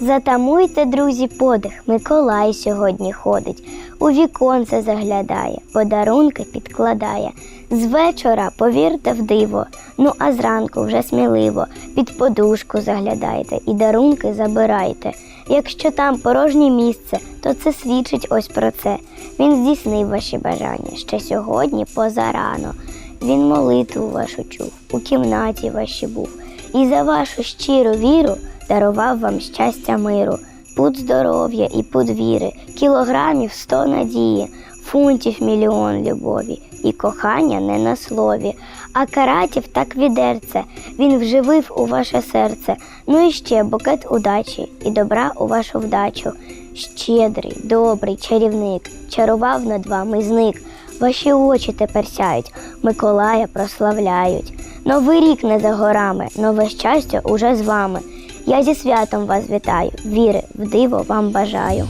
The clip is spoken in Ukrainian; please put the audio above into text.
Затамуйте, друзі, подих. Миколай сьогодні ходить, у віконце заглядає, подарунки підкладає. З вечора повірте в диво, ну а зранку вже сміливо під подушку заглядайте і дарунки забирайте. Якщо там порожнє місце, то це свідчить ось про це. Він здійснив ваші бажання ще сьогодні позарано. Він молитву вашу чув, у кімнаті ваші був, і за вашу щиру віру дарував вам щастя миру, пут здоров'я і пут віри, кілограмів сто надії, фунтів мільйон любові, і кохання не на слові, а каратів так відерце, він вживив у ваше серце. Ну і ще букет удачі і добра у вашу вдачу. Щедрий, добрий чарівник, чарував над вами зник. Ваші очі тепер сяють, Миколая прославляють. Новий рік не за горами, нове щастя уже з вами. Я зі святом вас вітаю, віри в диво вам бажаю.